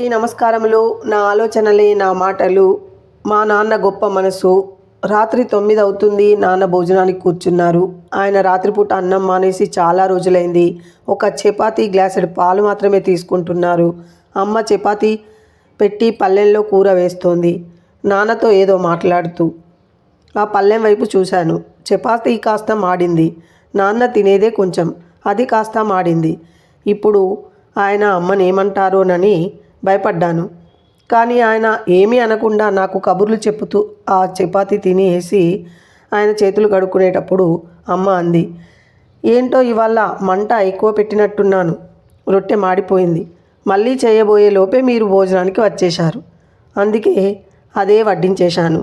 ఈ నమస్కారములు నా ఆలోచనలే నా మాటలు మా నాన్న గొప్ప మనసు. రాత్రి తొమ్మిది అవుతుంది నాన్న భోజనానికి కూర్చున్నారు. ఆయన రాత్రిపూట అన్నం మానేసి చాలా రోజులైంది. ఒక చపాతీ గ్లాసుడు పాలు మాత్రమే తీసుకుంటున్నారు. అమ్మ చపాతీ పెట్టి పల్లెంలో కూర వేస్తోంది. నాన్నతో ఏదో మాట్లాడుతూ ఆ పల్లెం వైపు చూశాను. చపాతీ కాస్త మాడింది. నాన్న తినేదే కొంచెం. అది కాస్త మాడింది. ఇప్పుడు ఆయన అమ్మని ఏమంటారోనని భయపడ్డాను. కానీ ఆయన ఏమీ అనకుండా నాకు కబుర్లు చెప్పుతూ ఆ చపాతి తినేసి ఆయన చేతులు కడుక్కునేటప్పుడు అమ్మ అంది ఏంటో ఇవాళ మంట ఎక్కువ పెట్టినట్టున్నాను. రొట్టె మాడిపోయింది. మళ్ళీ చేయబోయే లోపే మీరు భోజనానికి వచ్చేశారు. అందుకే అదే వడ్డించేశాను.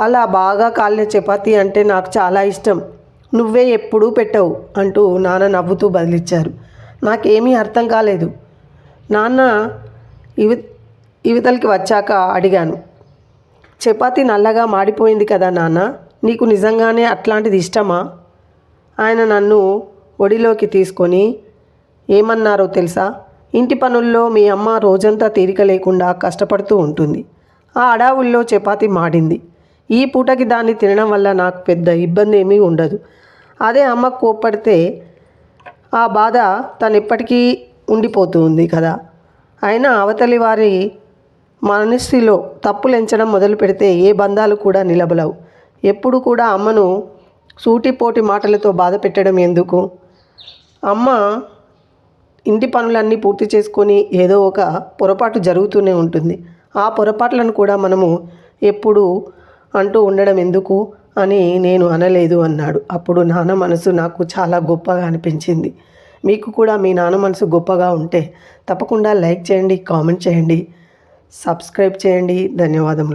అలా బాగా కాలిన చపాతి అంటే నాకు చాలా ఇష్టం. నువ్వే ఎప్పుడూ పెట్టవు అంటూ నాన్న నవ్వుతూ బదిలిచ్చారు. నాకేమీ అర్థం కాలేదు. నాన్న ఇవి ఇవతలకి వచ్చాక అడిగాను. చపాతి నల్లగా మాడిపోయింది కదా నాన్న నీకు నిజంగానే అట్లాంటిది ఇష్టమా? ఆయన నన్ను ఒడిలోకి తీసుకొని ఏమన్నారో తెలుసా? ఇంటి పనుల్లో మీ అమ్మ రోజంతా తీరిక లేకుండా కష్టపడుతూ ఉంటుంది. ఆ అడావుల్లో చపాతి మాడింది. ఈ పూటకి దాన్ని తినడం వల్ల నాకు పెద్ద ఇబ్బంది ఏమీ ఉండదు. అదే అమ్మ కోప్పడితే ఆ బాధ తను ఎప్పటికీ ఉండిపోతుంది కదా. అయినా అవతలి వారి మనస్సులో తప్పులు ఎంచడం మొదలు పెడితే ఏ బంధాలు కూడా నిలబలవు. ఎప్పుడు కూడా అమ్మను సూటిపోటి మాటలతో బాధ పెట్టడం ఎందుకు? అమ్మ ఇంటి పనులన్నీ పూర్తి చేసుకొని ఏదో ఒక పొరపాటు జరుగుతూనే ఉంటుంది. ఆ పొరపాట్లను కూడా మనము ఎప్పుడు అంటూ ఉండడం ఎందుకు అని నేను అనలేదు అన్నాడు. అప్పుడు నాన్న మనసు నాకు చాలా గొప్పగా అనిపించింది. మీకు కూడా మీ నాన్న మనసు గొప్పగా ఉంటే తప్పకుండా లైక్ చేయండి కామెంట్ చేయండి సబ్స్క్రైబ్ చేయండి. ధన్యవాదములు.